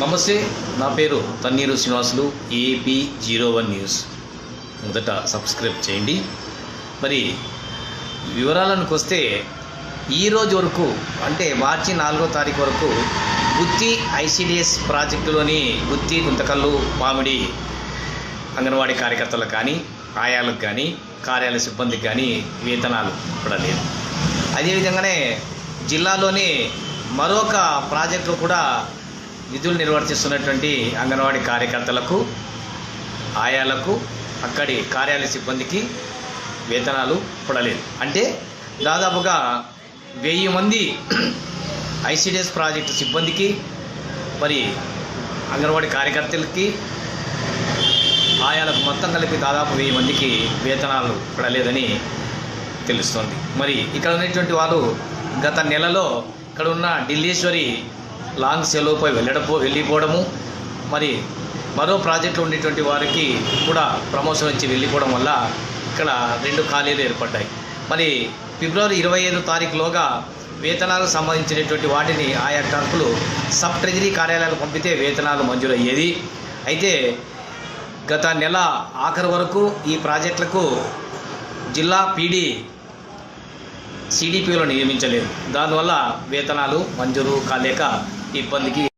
నమస్తే నా పేరు Thanneeru Srinivasulu AP zero one news. మొదట సబ్స్క్రైబ్ చేయండి. మరి వివరాలకు వస్తే ఈ రోజు వరకు అంటే మార్చి నాలుగో తారీఖు వరకు గుత్తి ఐసిడిఎస్ ప్రాజెక్టులోని గుత్తి గుంతకల్లు మామిడి అంగన్వాడీ కార్యకర్తలకు కానీ ఆయాలకు కానీ కార్యాలయ సిబ్బందికి కానీ వేతనాలు కూడా లేదు అదేవిధంగానే జిల్లాలోని మరొక ప్రాజెక్టులో కూడా విధులు నిర్వర్తిస్తున్నటువంటి అంగన్వాడీ కార్యకర్తలకు ఆయాలకు అక్కడి కార్యాలయ సిబ్బందికి వేతనాలు పడలేదు. అంటే దాదాపుగా వెయ్యి మంది ఐసిడిఎస్ ప్రాజెక్టు సిబ్బందికి మరి అంగన్వాడీ కార్యకర్తలకి ఆయాలకు మొత్తం కలిపి దాదాపు వెయ్యి మందికి వేతనాలు పడలేదని తెలుస్తోంది. మరి ఇక్కడ ఉన్నటువంటి వారు గత నెలలో ఇక్కడ ఉన్న ఢిల్లీశ్వరి లాంగ్ సెలవుపై వెళ్ళడపో వెళ్ళిపోవడము. మరి మరో ప్రాజెక్టులో ఉండేటువంటి వారికి కూడా ప్రమోషన్ వచ్చి వెళ్ళిపోవడం వల్ల ఇక్కడ రెండు ఖాళీలు ఏర్పడ్డాయి. మరి ఫిబ్రవరి ఇరవై ఐదో తారీఖులోగా వేతనాలకు సంబంధించినటువంటి వాటిని ఆయా ట్రక్కులు సబ్ ట్రెజరీ కార్యాలయాలకు పంపితే వేతనాలు మంజూరయ్యేది. అయితే గత నెల ఆఖరి వరకు ఈ ప్రాజెక్టులకు జిల్లా పీడీ సిడిపిలో నియమించలేదు. దానివల్ల వేతనాలు మంజూరు కాలేక ఇబ్బందికి